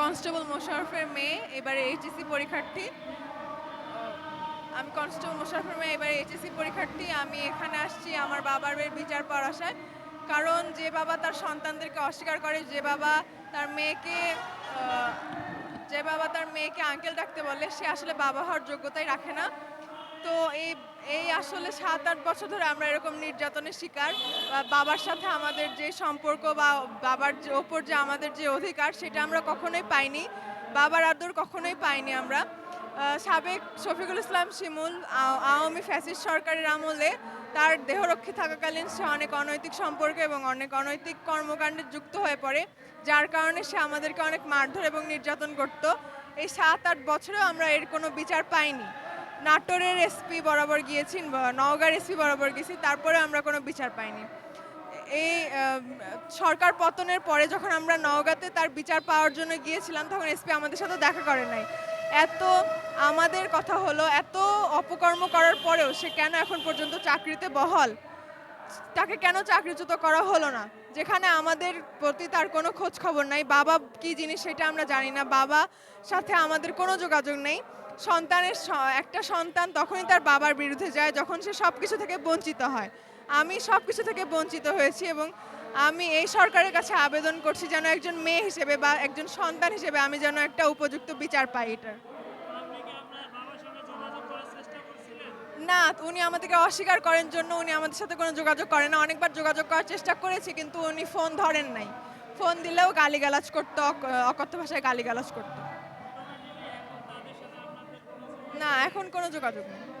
Constable মোশারফের মেয়ে, এবারে HSC পরীক্ষার্থী। আমি কনস্টেবল মোশারফের মেয়ে, এবারে এইচএসসি পরীক্ষার্থী। আমি এখানে আসছি আমার বাবার বিচার আশায় কারণ যে বাবা তার সন্তানদেরকে অস্বীকার করে, যে বাবা তার মেয়েকে যে বাবা তার মেয়েকে আঙ্কেল ডাকতে বলে, সে আসলে বাবা হওয়ার যোগ্যতাই রাখে না। আসলে সাত, আট বছর ধরে আমরা এরকম নির্যাতনের শিকার। বাবার সাথে আমাদের যে সম্পর্ক বা বাবার ওপর যে আমাদের যে অধিকার, সেটা আমরা কখনোই পাইনি। বাবার আদর কখনোই পাইনি আমরা। সাবেক শফিকুল ইসলাম শিমুল আওয়ামী ফ্যাসিস্ট সরকারের আমলে তার দেহরক্ষী থাকাকালীন সে অনেক অনৈতিক সম্পর্ক এবং অনেক অনৈতিক কর্মকাণ্ডে যুক্ত হয়ে পড়ে, যার কারণে সে আমাদেরকে অনেক মারধর এবং নির্যাতন করত। এই সাত, আট বছরেও আমরা এর কোনো বিচার পাইনি। নাটোরের এসপি বরাবর গিয়েছি নওগাঁর এসপি বরাবর গেছি তারপরে আমরা কোনো বিচার পাইনি। এই সরকার পতনের পরে যখন আমরা নওগাঁতে তার বিচার পাওয়ার জন্য গিয়েছিলাম, তখন এসপি আমাদের সাথে দেখা করে নাই। এত আমাদের কথা হলো, এত অপকর্ম করার পরেও সে কেন এখন পর্যন্ত চাকরিতে বহল? তাকে কেন চাকরিচ্যুত করা হলো না? যেখানে আমাদের প্রতি তার কোনো খোঁজ খবর নাই, বাবা কি জিনিস সেটা আমরা জানি না, বাবা সাথে আমাদের কোনো যোগাযোগ নেই। সন্তানের একটা সন্তান তখনই তার বাবার বিরুদ্ধে যায় যখন সে সব কিছু থেকে বঞ্চিত হয়। আমি সব কিছু থেকে বঞ্চিত হয়েছি এবং আমি এই সরকারের কাছে আবেদন করছি যেন একজন মেয়ে হিসেবে বা একজন সন্তান হিসেবে আমি যেন একটা উপযুক্ত বিচার পাই এটার। না উনি আমাদেরকে অস্বীকার করেন জন্য উনি আমাদের সাথে কোনো যোগাযোগ করেন না। অনেকবার যোগাযোগ করার চেষ্টা করেছি কিন্তু উনি ফোন ধরেন নাই। ফোন দিলেও গালিগালাজ করতো অক- অকথ্য ভাষায় গালিগালাজ করতো। এখন কোনো যোগাযোগ নেই।